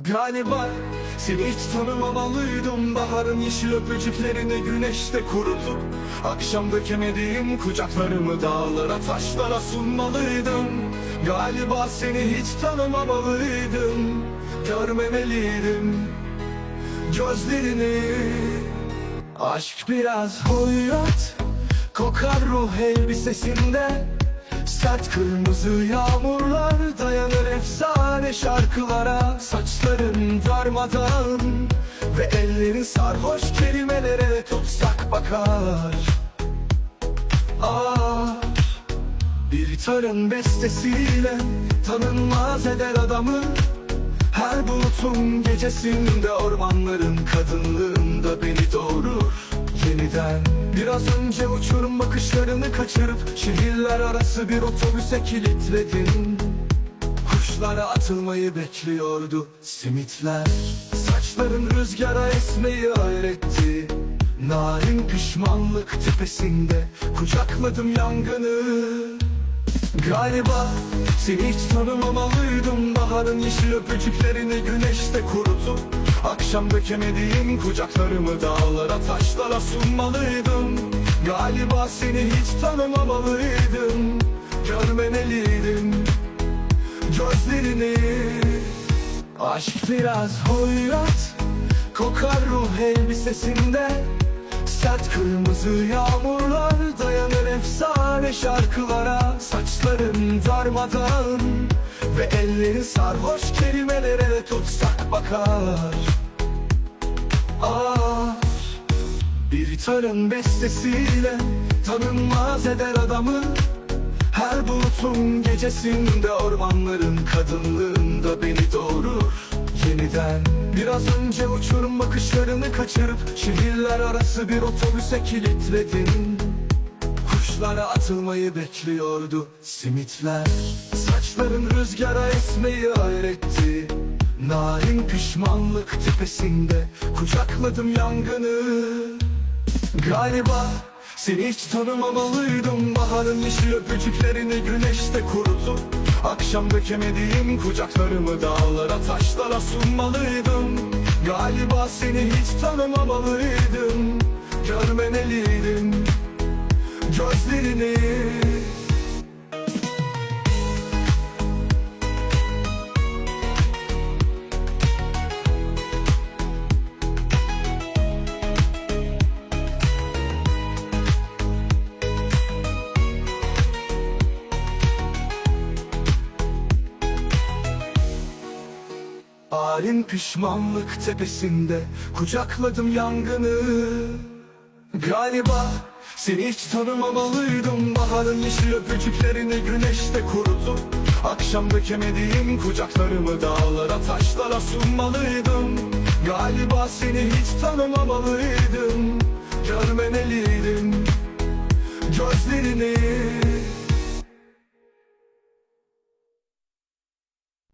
Galiba seni hiç tanımamalıydım. Baharın yeşil öpücüklerini güneşte kurutup Akşam dökemediğim kucaklarımı dağlara taşlara sunmalıydım. Galiba seni hiç tanımamalıydım. Görmemeliydim gözlerini. Aşk biraz hoyrat Kokar ruh elbisesinde. Sert kırmızı yağmurlar dayanır efsane şarkılara Saçların darmadan ve ellerin sarhoş kelimelere tutsak bakar. Ah bir tarın bestesiyle tanınmaz eder adamı. Her bulutun gecesinde ormanların kadınlığında beni doğurur. Yeniden biraz önce uçurum bakışlarını kaçırıp Şehirler arası bir otobüse kilitledin Kuşlara atılmayı bekliyordu simitler. Saçların rüzgara esmeyi öğretti. Narin pişmanlık tepesinde kucakladım yangını. Galiba seni hiç tanımamalıydım. Baharın yeşil öpücüklerini güneşte kurutup Akşam dökemediğim kucaklarımı dağlara taşlara sunmalıydım. Galiba seni hiç tanımamalıydım gözlerini Aşk biraz hoyrat Kokar ruh elbisesinde. Sert kırmızı yağmurlar dayanır efsane şarkılara. Saçların darmadan ve ellerin sarhoş kelimelere tutsak bakar. Ah bir tarın bestesiyle tanınmaz eder adamı Her bulutun gecesinde ormanların kadınlığında beni doğurur. Yeniden biraz önce uçurum bakışlarını kaçırıp Şehirler arası bir otobüse kilitledin Kuşlara atılmayı bekliyordu simitler. Saçların rüzgara esmeyi öğretti Narin pişmanlık tepesinde kucakladım yangını. Galiba seni hiç tanımamalıydım. Baharın yeşil öpücüklerini güneşte kurutup Akşam dökemediğim kucaklarımı dağlara taşlara sunmalıydım. Galiba seni hiç tanımamalıydım. Görmemeliydim Halin pişmanlık tepesinde kucakladım yangını. Galiba seni hiç tanımamalıydım. Baharın yeşil öpücüklerini güneşte kurutup Akşam dökemediğim kucaklarımı dağlara taşlara sunmalıydım. Galiba seni hiç tanımamalıydım. Görmemeliydim gözlerini